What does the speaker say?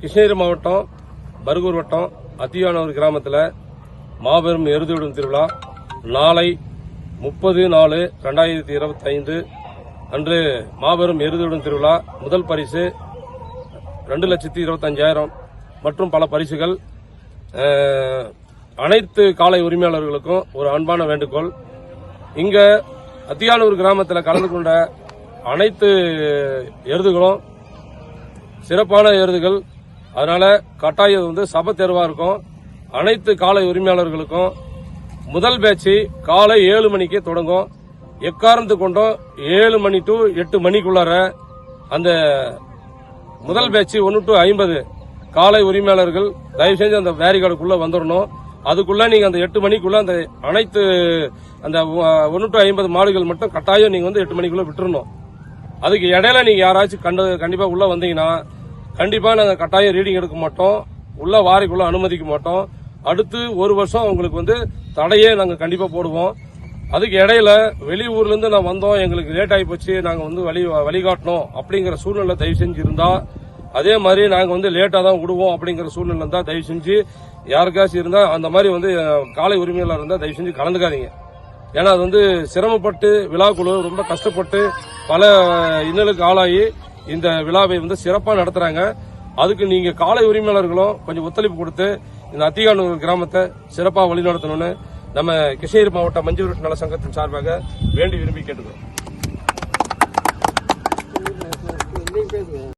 கிருஷ்ணகிரி மாவட்டம் பருகூர் வட்டம் அத்தியானூர் கிராமத்தில் மாபெரும் எருதுவிடும் திருவிழா. நாளை முப்பது நாலு ரெண்டாயிரத்தி இருபத்தி ஐந்து அன்று மாபெரும் எருதுவிடும் திருவிழா. முதல் பரிசு ரெண்டு லட்சத்தி இருபத்தஞ்சாயிரம் மற்றும் பல பரிசுகள் அனைத்து காலை உரிமையாளர்களுக்கும் ஒரு அன்பான வேண்டுகோள். இங்க அத்தியானூர் கிராமத்தில் கலந்து கொண்ட அனைத்து எருதுகளும் சிறப்பான எருதுகள் அதனால கட்டாயம் வந்து சபை தேர்வா இருக்கும். அனைத்து காலை உரிமையாளர்களுக்கும் முதல் பேச்சு காலை ஏழு மணிக்கு தொடங்கும். எக்காரணத்து கொண்டும் ஏழு மணி டு எட்டு மணிக்குள்ளார அந்த முதல் பேட்ச் ஒன்று டு ஐம்பது காலை உரிமையாளர்கள் தயவு செஞ்சு அந்த வேரிகார்டுக்குள்ள வந்துடணும் அதுக்குள்ள நீங்க அந்த எட்டு மணிக்குள்ள அந்த அனைத்து அந்த ஒன்று டு ஐம்பது மாடுகள் மட்டும் கட்டாயம் நீங்க வந்து எட்டு மணிக்குள்ள விட்டுறணும். அதுக்கு இடையில நீங்க யாராச்சும் கண்டு கண்டிப்பா உள்ள வந்தீங்கன்னா கண்டிப்பா நாங்க கட்டாயம் ரீடிங் எடுக்க மாட்டோம். உள்ள வாரிக்குள்ள அனுமதிக்க மாட்டோம். அடுத்து ஒரு வருஷம் அவங்களுக்கு வந்து தடையே நாங்க கண்டிப்பா போடுவோம். அதுக்கு இடையில வெளியூர்ல இருந்து நான் வந்தோம். எங்களுக்கு லேட் ஆகி போச்சு. நாங்க வந்து வழி வழிகாட்டணும் அப்படிங்கிற சூழ்நிலை தயவு செஞ்சு இருந்தா அதே மாதிரி நாங்க வந்து லேட்டா தான் விடுவோம் அப்படிங்கிற சூழ்நிலை இருந்தா தயவு செஞ்சு யாருக்காச்சும் இருந்தா அந்த மாதிரி வந்து காலை உரிமையாளர் இருந்தா தயவு செஞ்சு கலந்துக்காதீங்க. ஏன்னா அது வந்து சிரமப்பட்டு விழாக்குழு ரொம்ப கஷ்டப்பட்டு பல இன்னலுக்கு ஆளாகி இந்த விழாவை வந்து சிறப்பாக நடத்துறாங்க. அதுக்கு நீங்க காலை உரிமையாளர்களும் கொஞ்சம் ஒத்துழைப்பு கொடுத்து இந்த அத்திகானூர் கிராமத்தை சிறப்பாக வழிநடத்தணும்னு நம்ம கிருஷ்ணகிரி மாவட்ட மஞ்சள் நல சங்கத்தின் சார்பாக வேண்டி விரும்பி கேட்டுக்கிறோம்.